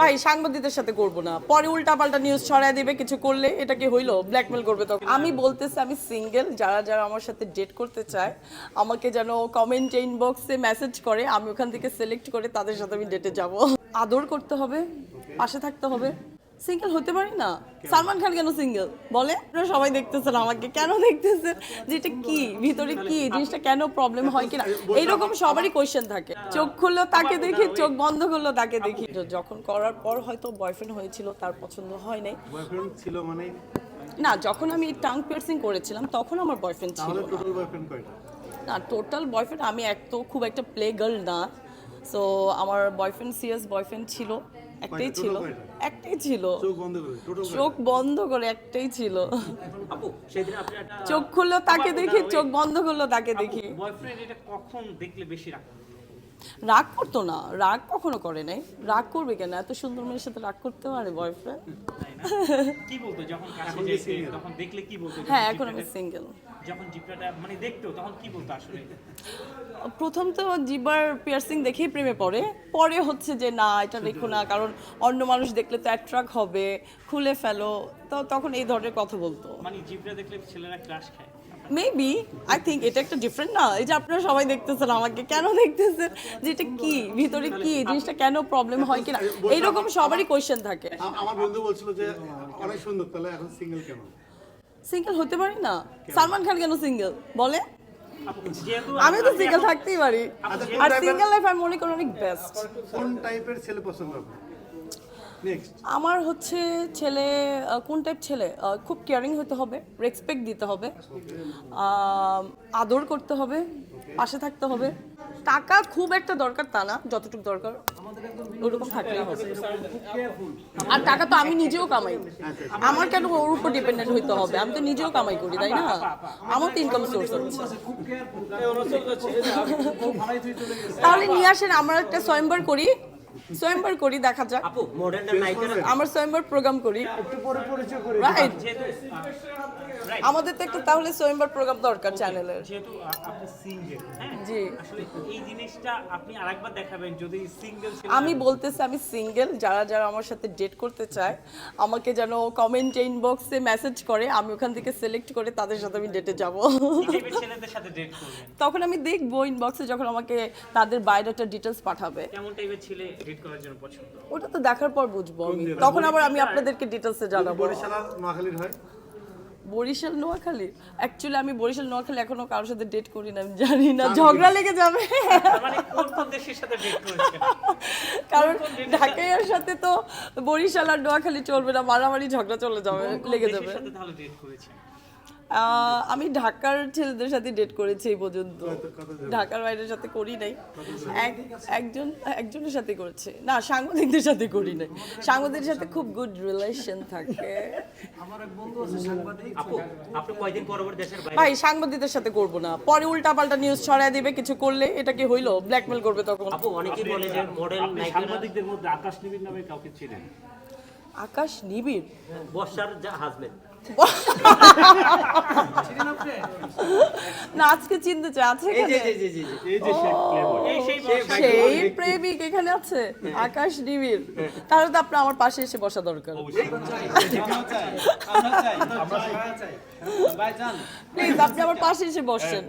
ভাই, সাংবাদিকদের সাথে করব না। পরে উল্টা পাল্টা নিউজ ছড়ায় দিবে, কিছু করলে এটা কি হইল? ব্ল্যাকমেল করবে তখন। আমি বলতেছি, আমি সিঙ্গেল যারা যারা আমার সাথে ডেট করতে চায়, আমাকে যেন কমেন্ট ইনবক্সে মেসেজ করে, আমি ওখান থেকে সিলেক্ট করে তাদের সাথে আমি ডেটে যাব। আদর করতে হবে, পাশে থাকতে হবে। সিঙ্গেল হতে পারি না। সালমান খান কেন সিঙ্গেল বলে আপনারা সবাই দেখতেছেন আমাকে। কেন দেখতেছেন? যে এটা কি? ভিতরে কি? জিনিসটা কেন প্রবলেম হয় কিনা? এইরকম সবারই কোয়েশ্চেন থাকে। চোখ খুললো তাকে দেখি চোখ বন্ধ করল তাকে দেখি। যখন করার পর হয়তো বয়ফ্রেন্ড হয়েছিল তার পছন্দ হয় নাই। ছিল মানে? না যখন আমি টাং পিয়ার্সিং করেছিলাম তখন আমার বয়ফ্রেন্ড ছিল না। টোটাল বয়ফ্রেন্ড না টোটাল বয়ফ্রেন্ড আমি এক তো খুব একটা প্লে গার্ল না। সো আমার বয়ফ্রেন্ড সিরিয়াস বয়ফ্রেন্ড ছিল একটাই ছিল। একটাই ছিল। চোখ বন্ধ করে টোটাল চোখ বন্ধ করে একটাই ছিল। আপু সেদিন আপনি একটা চোখ খুললো তাকে দেখি চোখ বন্ধ করল তাকে দেখি। বয়ফ্রেন্ড এটা কখন দেখলে বেশি রাগ রাগ করতো না রাগ কখনো করে নাই। রাগ করবে কেন? এত সুন্দর মেয়ের সাথে রাগ করতে পারে বয়ফ্রেন্ড কি বলতো যখন কাছে যেতে তখন দেখলে কি বলতো হ্যাঁ এখন আমি সিঙ্গেল যখন জিব্রাটা মানে দেখতো তখন কি বলতো আসলে? প্রথম তো জিবার পিয়ার্সিং দেখেই প্রেমে পড়ে। পরে হচ্ছে যে না এটা দেখো না কারণ অন্য মানুষ দেখলে তো অ্যাট্রাক্ট হবে খুলে ফেলো। তো তখন এই ধরনের কথা বলতো। মানে দেখলে ছেলেরা ক্রাশ খায়। মেবি আই থিঙ্ক এটা একটা ডিফারেন্ট না। এই যে আপনারা সবাই দেখতেছেন আমাকে কেন দেখতেছেন? যে এটা কি? ভিতরে কি? জিনিসটা কেন প্রবলেম হয় কিনা? এইরকম সবারই কোয়েশ্চেন থাকে। আমার বন্ধু বলছিল যে অনেক সুন্দর তাহলে এখন সিঙ্গেল কেন? সিঙ্গেল হতে পারি না। সালমান খান কেন সিঙ্গেল বলে? আমি তো সিঙ্গেল থাকতেই পারি। আর সিঙ্গেল লাইফ আমি মনে করি অনেক বেস্ট কোন টাইপের ছেলে পছন্দ আমার হচ্ছে ছেলে কোন টাইপ ছেলে? খুব কেয়ারিং হতে হবে রেসপেক্ট দিতে হবে আদর করতে হবে পাশে থাকতে হবে। টাকা খুব একটা দরকার তা না যতটুকু দরকার ওরকম থাকলেই হবে। আর টাকা তো আমি নিজেও কামাই। আমার কেন ওর উপর ডিপেন্ডেন্ট হইতে হবে? আমি তো নিজেও কামাই করি তাই না? আমার তো ইনকাম সোর্স হচ্ছে। তাহলে নিয়ে আসেন আমরা একটা স্বয়ংবর করি। স্বয়ংবর করি দেখা যাক। আপু মডার্ন নায়িকা আমার স্বয়ংবর প্রোগ্রাম করি। রাইট রাইট আমাদের তো একটা তাহলে স্বয়ংবর প্রোগ্রাম দরকার চ্যানেলের যেহেতু আপনি সিঙ্গেল হ্যাঁ? জি। আসলে এই জিনিসটা আপনি আরেকবার দেখাবেন যদি সিঙ্গেল আমি বলতেছি আমি সিঙ্গেল যারা যারা আমার সাথে ডেট করতে চায় আমাকে যেন কমেন্ট ইনবক্সে মেসেজ করে আমি ওখান থেকে সিলেক্ট করে তাদের সাথে আমি ডেটে যাব। ছেলেদের সাথে ডেট করবেন। তখন আমি দেখব ইনবক্সে যখন আমাকে তাদের বায়োডাটা ডিটেলস পাঠাবে। কেমন টাইপের ছেলে ডেট করার জন্য পছন্দ। ওটা তো দেখার পর বুঝব আমি। তখন আবার আমি আপনাদেরকে ডিটেলসে জানাব। বরিশাল আর নোয়াখালীর হয়? বরিশাল নোয়াখালী? অ্যাকচুয়ালি আমি বরিশাল নোয়াখালী এখনও কারোর সাথে ডেট করি না আমি জানি না। ঝগড়া লেগে যাবে। মানে কোন কোন দেশের সাথে ডেট করেছেন? কারণ ঢাকাইয়ার সাথে তো বরিশাল আর নোয়াখালী চলবে না মারামারি ঝগড়া চলে যাবে লেগে যাবে। আমি ঢাকার ছেলেদের সাথে ডেট করেছি এই পর্যন্ত। ঢাকার বাইরের সাথে করি নাই। এক একজন একজনের সাথে করেছে। না সাংবাদিকদের সাথে করি নাই। সাংবাদিকদের সাথে খুব গুড রিলেশন থাকে। আপু আপনি কয়দিন পর পর দেশের বাইরে? ভাই সাংবাদিকদের সাথে করব না। পরে উল্টাপাল্টা নিউজ ছড়ায় দিবে কিছু করলে এটা কি হইল? ব্ল্যাকমেল করবে তখন। আপু অনেকেই বলে যে মডেল সাংবাদিকদের মধ্যে আকাশ নিবিড় নামে কাউকে ছিলেন আকাশ নিবিড়? বর্ষার হাজবেন্ড না আজকে চিনতে চাই আছে সেই প্রেমিক এখানে আছে আকাশ নিবিড়। তাহলে তো আপনার আমার পাশে এসে বসা দরকার। প্লিজ আপনি আমার পাশে এসে বসছেন